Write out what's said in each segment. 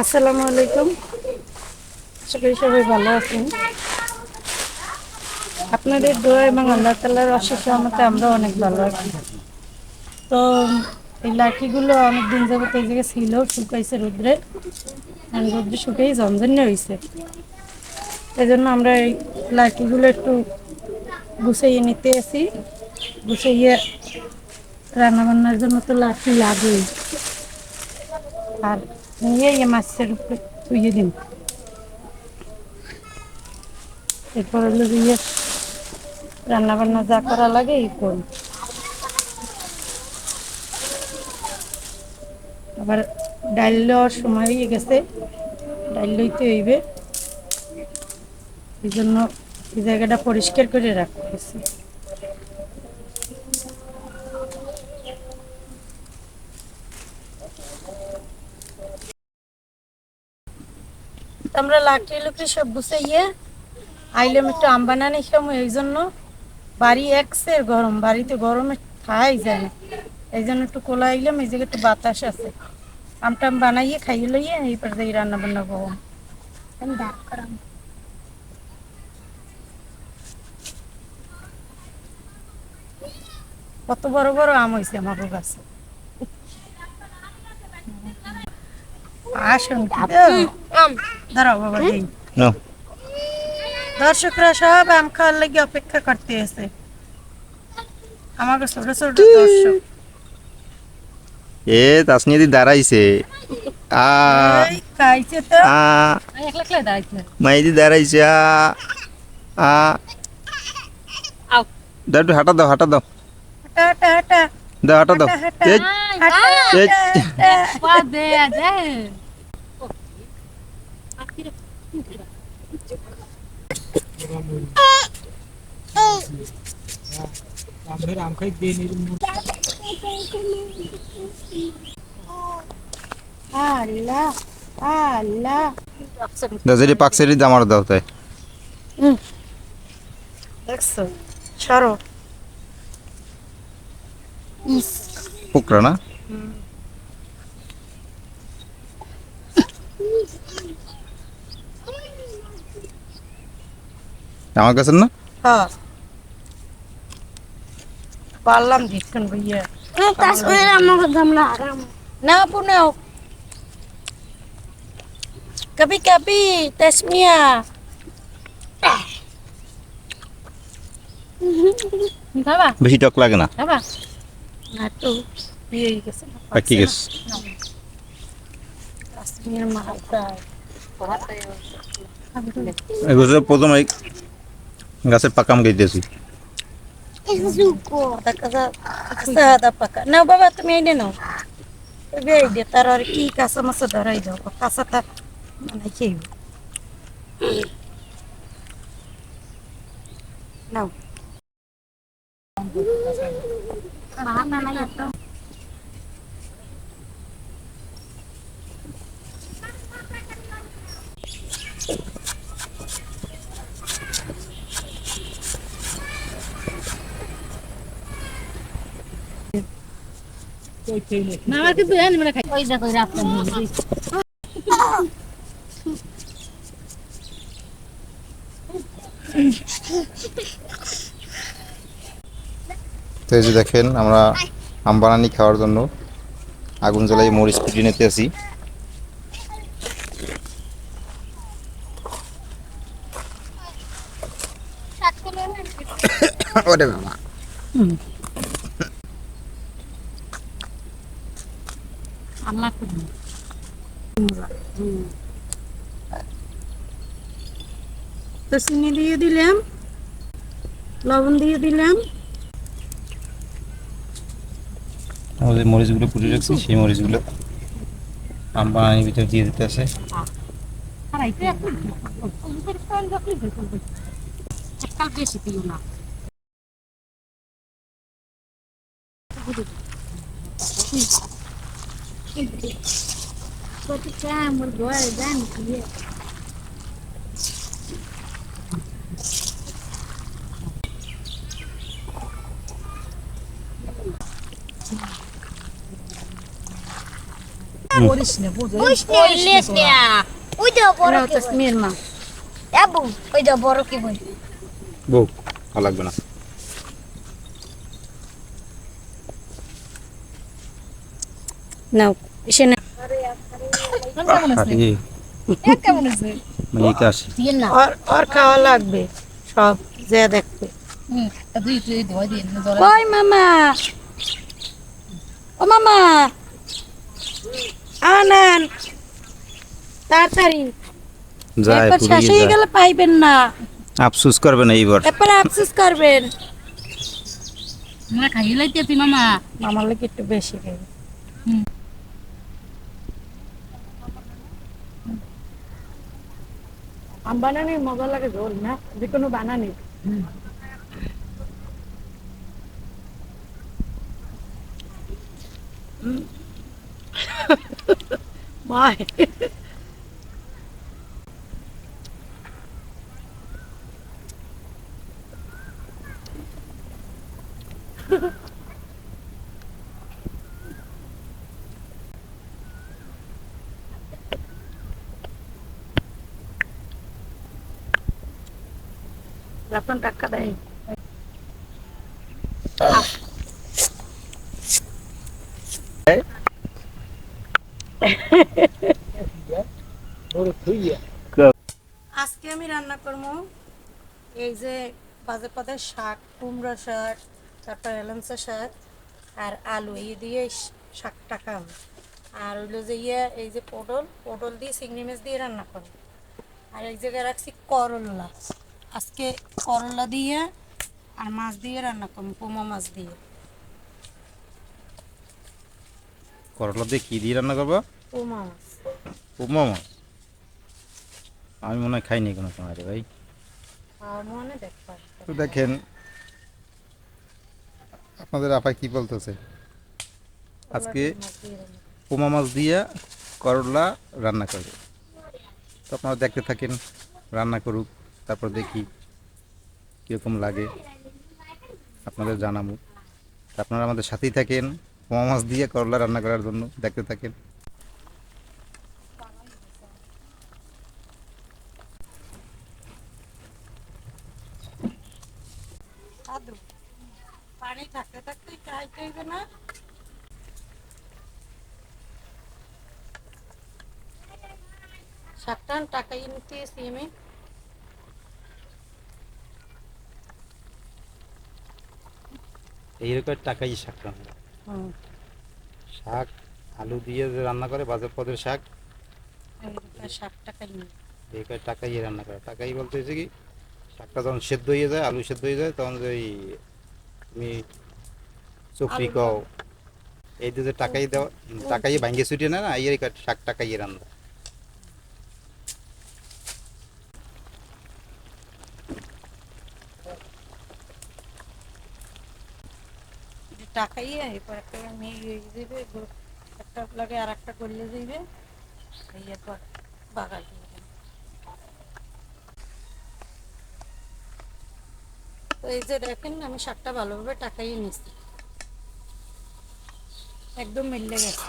আসসালামু আলাইকুম। করি সবাই ভালো আছেন। আপনাদের দোয়া এবং আল্লাহ তালার অশেষ রহমতে আমরা অনেক ভালো আছি। তো এই লাঠিগুলো অনেক দিন যাবত এই জায়গায় ছিল, শুকাইছে রোদ্রে। আর রোদ্রে শুকাই জমজন্য হয়েছে এই জন্য আমরা এই লাঠিগুলো একটু গুছাইয়ে নিতে আসি গুছাইয়ে রান্নাবান্নার জন্য তো লাঠি লাগেই। আর নিয়ে এই মাছের উপরে ধুয়ে দিন। এরপর হলো দিয়ে রান্না বান্না যা করা লাগে এই করুন আবার ডাল লওয়ার সময় হয়ে গেছে ডাল লইতে হইবে। এই জন্য এই জায়গাটা পরিষ্কার করে রাখতেছি আমরা লাকড়ি লুকড়ি সব গুছাইয়ে আইলাম একটু আম বানানি খামো, এই জন্য। বাড়ি একসের গরম বাড়িতে গরমে খাই যায় না এই জন্য একটু কোলা আইলাম এই জায়গায় একটু বাতাস আছে। আম টাম বানাইয়ে খাইয়ে লইয়ে এইবার যাই রান্না বান্না করব কত বড় বড় আম হয়েছে আমার গাছে আসুন। দাঁড়াও বাবা দর্শকরা সব আম খাওয়ার লাগে অপেক্ষা করতে আছে। আমাকে ছোট ছোট দর্শক। এ দাঁড়াইছে। আ। খাইছে তো। আ। মাইদি দাঁড়াইছে। আ। আ। দাও একটু হাঁটা দাও হাঁটা দাও। হাঁটা হাঁটা হাঁটা। দাও হাঁটা দাও। হাঁটা, এই, এই। হাঁটা। আল্লাহ আল্লাহ যেটি পাক সেটি আমার দাও তাই। দেখছ? সরো পোকরা না? আমার কাছে না? হ্যাঁ। পারলাম ভাইয়া না পুনাও কবি কবি তসমিয়া। বেশি টক লাগে না? না হয়ে গেছে না, পাকি গেছে? এগুলো প্রথম এই গাছের পাকাম গাইতেছি না বাবা তুমি এই নাও এই দে তার আর কি কাঁচা মাছা ধরাই দাও কাঁচাটা মানে খেয়ে নাও ওই দেখো রাস্তা তো এই যে দেখেন আমরা আম বানানি খাওয়ার জন্য আগুন জ্বালাই মরিচ কুটি নিতে আসি। ওরে বাবা আল্লাহ তো চিনি দিয়ে দিলাম লবণ দিয়ে দিলাম। আমাদের মরিচগুলো কুটি রাখছি সেই মরিচগুলো আম বানানির ভিতরে দিয়ে দিতে আছে আজকাল বেশি দিও না কত টাইম ওর ঘরে যান কি করিস না বুঝো ওই লেস নেয়া ওই তো বড় এরা কি হচ্ছে মেয়ের মা এবু ওই তো বড় কি বই বউ ভালো লাগবে না মানে ওর খাওয়া লাগবে সব যে দেখবে। ওই মামা। ও মামা। আনান তাড়াতাড়ি। শেষ হয়ে গেলে পাইবেন না। আফসোস করবে না এইবার। এরপরে আফসোস করবেন। আমরা খাইয়ে লাইতে তুই মামা। মামার লোক একটু বেশি খাই আম বানানি মজা লাগে ঝোল না? যে কোনো বানানি। মায়। রতন টাকা দেয়। আজকে আমি রান্না করব এই যে বাজে পাতার শাক, কুমড়া শাক, তারপর এলাঞ্চা শাক আর আলু। এই দিয়ে শ- শাকটা খাম আর হইল যে ইয়ে এই যে পটল পটল দিয়ে চিংড়ি মাছ দিয়ে রান্না করব। আর এক জায়গায় রাখছি করলা। আজকে করলা দিয়ে আর মাছ দিয়ে রান্না করব পোমা মাছ দিয়ে। করলা দিয়ে কি দিয়ে রান্না করব? পোমা মাছ। আমি মনে হয় খাইনি কোনো সময় রে ভাই। মনে তো দেখেন আপনাদের আপা কি বলতেছে? আজকে পোমা মাছ দিয়ে করলা রান্না করবে। তো আপনারা দেখতে থাকেন রান্না করুক। তারপর দেখি কীরকম লাগে। আপনাদের জানাব। আপনারা আমাদের সাথেই থাকেন পোমা মাছ দিয়ে করলা রান্না করার জন্য দেখতে থাকেন। পানি টাকা নিতে আমি। এইরকম টাকাই শাক রান্না শাক আলু দিয়ে যে রান্না করে বাজার পদের শাক। এই টাকাই রান্না করে। টাকাই বলতে হচ্ছে কি শাকটা যখন সেদ্ধ হয়ে যায় আলু সেদ্ধ হয়ে যায় তখন যে ওই তুমি চকরি কও এই যে টাকাই দেওয়া টাকাই ভাঙ্গে ছুটিয়ে নেয় না এই শাক টাকাই রান্না যে এরপর একটা মেয়ে ইয়ে দিবে একটা লাগে আর একটা করলে দিবে এই এরপর বাগাল তো এই যে দেখেন আমি শাকটা ভালোভাবে টাকাই নিচ্ছি একদম মিললে গেছে।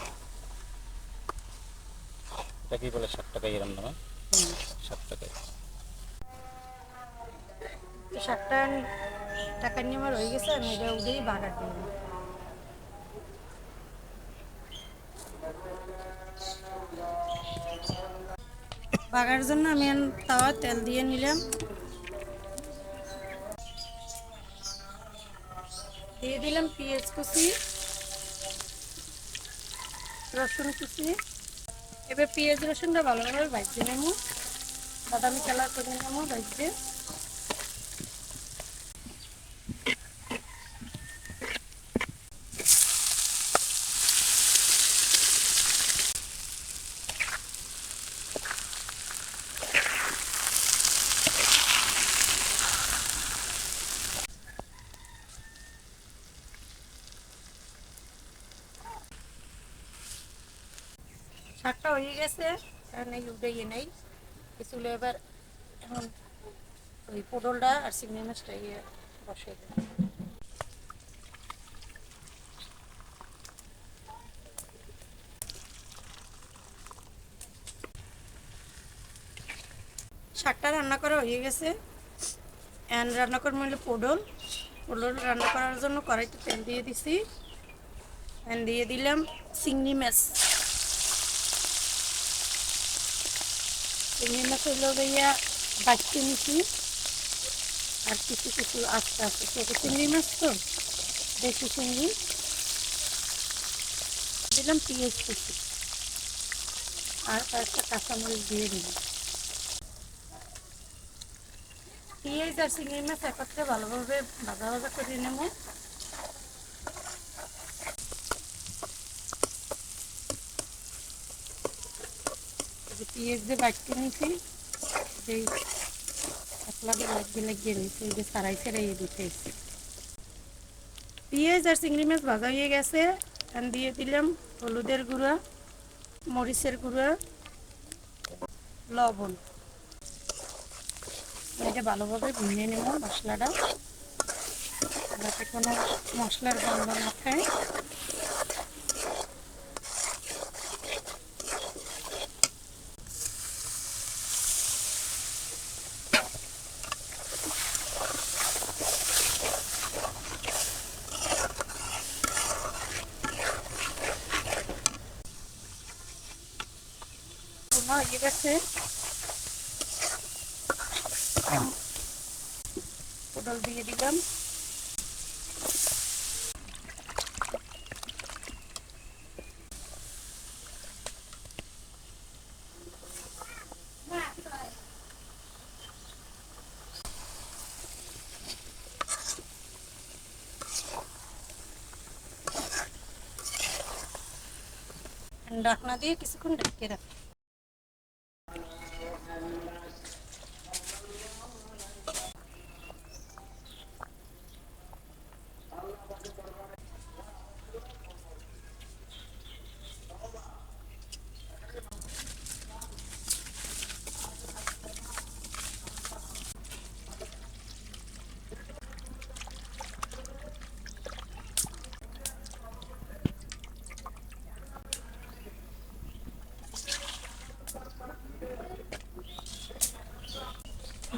এটাকেই বলে শাক টাকাই রান্না না। শাক টাকাই। শাকটা টাকা নিয়ে আমার হয়ে গেছে আমি এটা উঠেই বাগার দিয়ে বাগার জন্য আমি তাওয়া তেল দিয়ে নিলাম। দিয়ে দিলাম পেঁয়াজ কুচি, রসুন কুচি। এবার পেঁয়াজ রসুনটা ভালোভাবে ভাজতে নেব। বাদামি কালার করে নেব ভাজতে শাকটা হয়ে গেছে এই উঠে নেই চুলে এবার এখন ওই পটলটা আর চিংড়ি মাছটা ইয়ে বসে দেব। শাকটা রান্না করা হয়ে গেছে। অ্যান্ড রান্না করব হলো পটল। পটল রান্না করার জন্য কড়াইতে তেল দিয়ে দিছি। অ্যান্ড দিয়ে দিলাম চিংড়ি মাছ। চিংড়ি মাছ হলো গিয়া বাচ্চা নিছি। আর কিছু কিছু আস্তে আস্তে চিংড়ি মাছ তো দেশি চিংড়ি। দিলাম পেঁয়াজ কুচি। আর কয়েকটা কাঁচামরিচ দিয়ে দিলাম। পেঁয়াজ আর চিংড়ি মাছ একত্রে ভালোভাবে ভাজা ভাজা করে নেব। যে পেঁয়াজ দিয়ে বাটতে নিছি যেই একলাগে লাগিয়ে লাগিয়ে নিছি যে সারাই সারাইয়ে দিতে পেঁয়াজ আর চিংড়ি মাছ ভাজা হয়ে গেছে এখন দিয়ে দিলাম হলুদের গুঁড়া মরিচের গুঁড়া লবণ। এটা ভালোভাবে ভুনে নেব মশলাটা যাতে কোনো মশলার গন্ধ না খায় ভুনা হয়ে গেছে পটল দিয়ে দিলাম ঢাকনা দিয়ে কিছুক্ষণ ঢেকে রাখ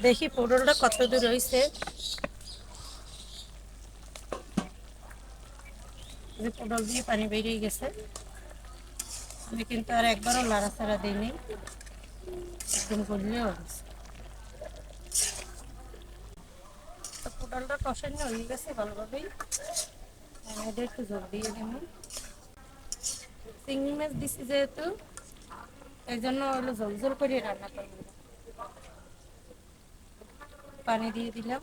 দেখি পটলটা কত দূর হয়েছে পটল দিয়ে পানি বেরিয়ে গেছে। আমি কিন্তু আর একবারও লাড়াচাড়া দিইনি। একদম তো পটলটা কষানো হয়ে গেছে ভালোভাবেই। এটা একটু জল দিয়ে দেবো। চিংড়ি মাছ দিছি যেহেতু, এই জন্য হলো জল জল করে রান্না করব। পানি দিয়ে দিলাম।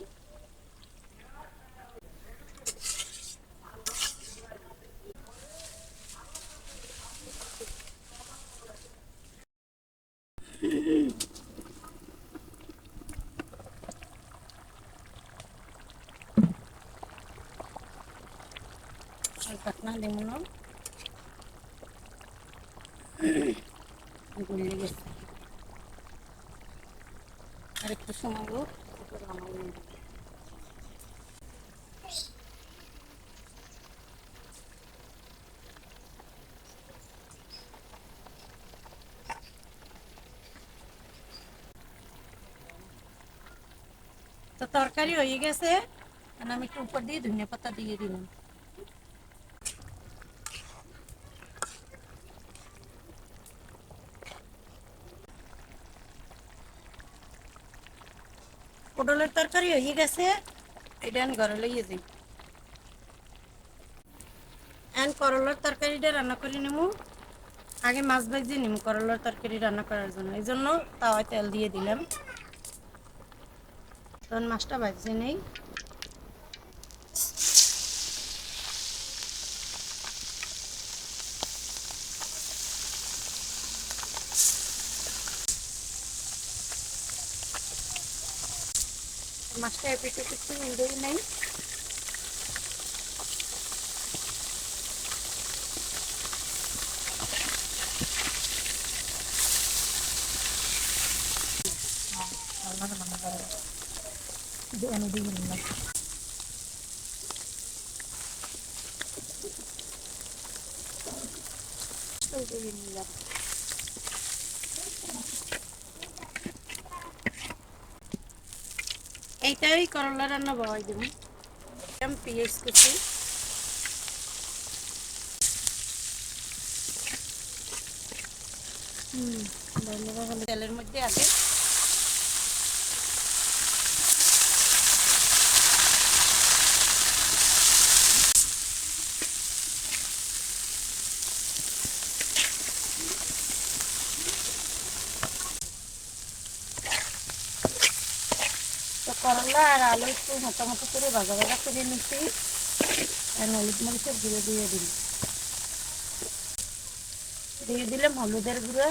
ঢাকনা দেবো না আর একটু সময় হোক তারপর নামাই নেব। তো তরকারি হয়ে গেছে আর আমি একটু উপর দিয়ে ধনিয়া পাতা দিয়ে দিলাম পটলের তরকারি হয়ে গেছে। এটা আমি ঘরে লইয়ে দিই এন করলার তরকারিটা রান্না করে নেব আগে মাছ ভাজি নিম করলার তরকারি রান্না করার জন্য। এই জন্য তাওয়ায় তেল দিয়ে দিলাম। তখন মাছটা ভাজি নেই। মাছটা এপিটে একটু মিলিয়ে নেই। এনে দিয়ে নিলাম দিয়ে নিলাম। এইটাই করলা রান্না বাবাই দেবো। পেঁয়াজ কুচি। হুম ধন্যবাদ। তেলের মধ্যে আছে। করলা আর আলু একটু মোটামুটি করে ভাজা ভাজা করে নিচ্ছি আর হলুদ মরিচের গুঁড়ো দিয়ে দিন দিয়ে দিলাম হলুদের গুঁড়ো,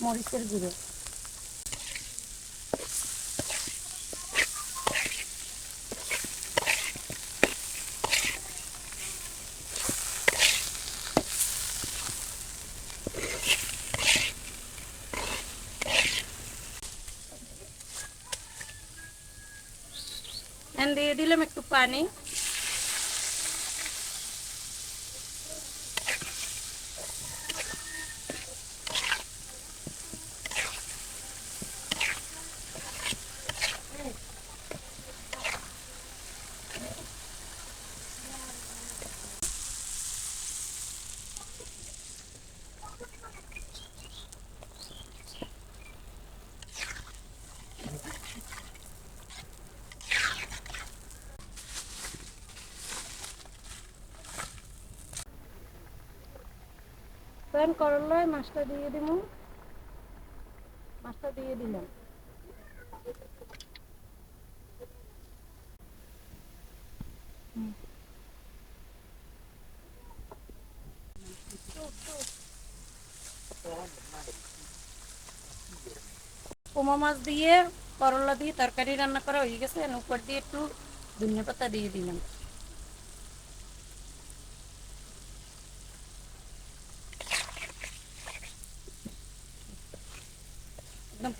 মরিচের গুঁড়ো and দিয়ে দিলাম পানি তখন মাছটা দিয়ে দিব মাছটা দিয়ে দিলাম। পোমা মাছ দিয়ে, করলা দিয়ে তরকারি রান্না করা হয়ে গেছে উপর দিয়ে একটু ধনিয়া পাতা দিয়ে দিলাম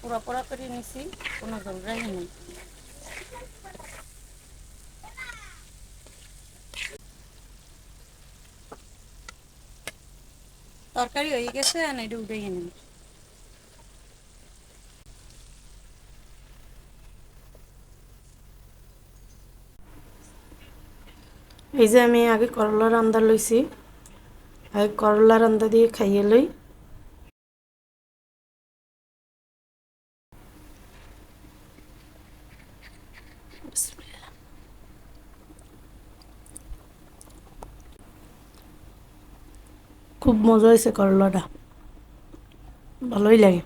একদম পোড়া করে নিছি, কোনো জলরাই নেই। তরকারি হয়ে গেছে আর এটা উঠে নিন এই যে আমি আগে করলা রান্দা লইছি, আগে করলা রান্দা দিয়ে খাইয়ে লই। খুব মজা হয়েছে করলাটা। ভালোই লাগে।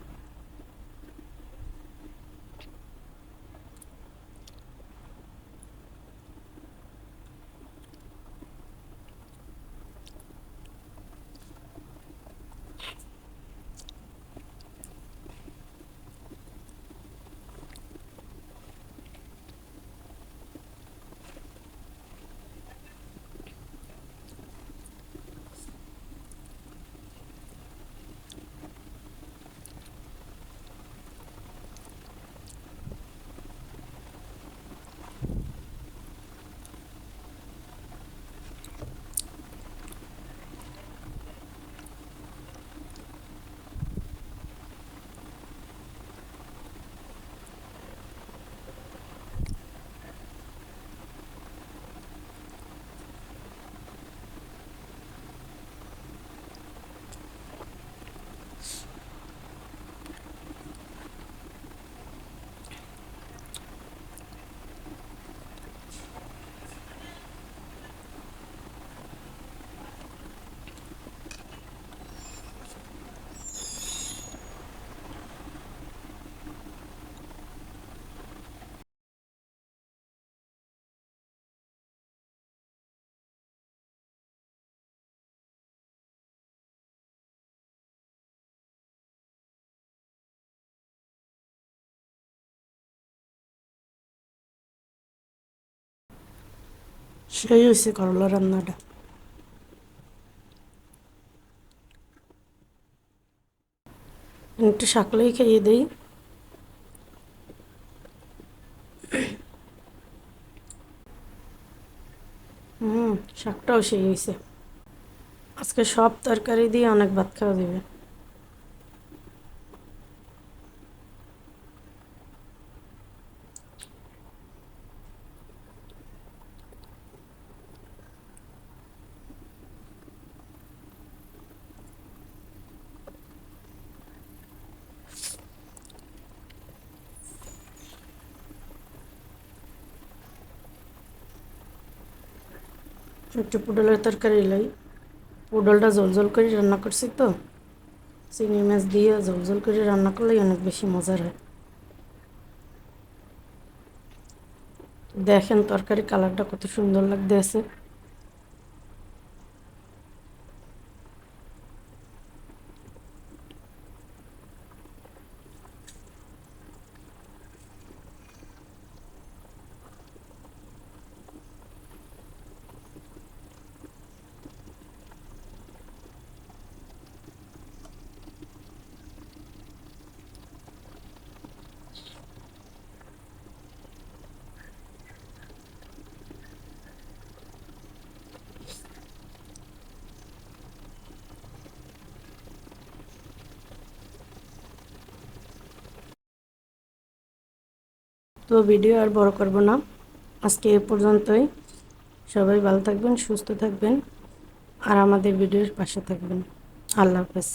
সেই হয়েছে করলা রান্নাটা একটু সাকলেই খেয়ে দিই হুম শাকটাও সেই হয়েছে আজকে সব তরকারি দিয়ে অনেক ভাত খাওয়া দেবে একটু পুডলের তরকারি লাই। পুডলটা জল করে রান্না করছি তো। চিংড়ি মাছ দিয়ে জল জল করে রান্না করলেই অনেক বেশি মজার হয়। দেখেন তরকারি কালারটা কত সুন্দর লাগতে তো ভিডিও আর বড় করব না। আজকে এ পর্যন্তই। সবাই ভালো থাকবেন, সুস্থ থাকবেন, আর আমাদের ভিডিওর পাশে থাকবেন। আল্লাহ হাফেজ।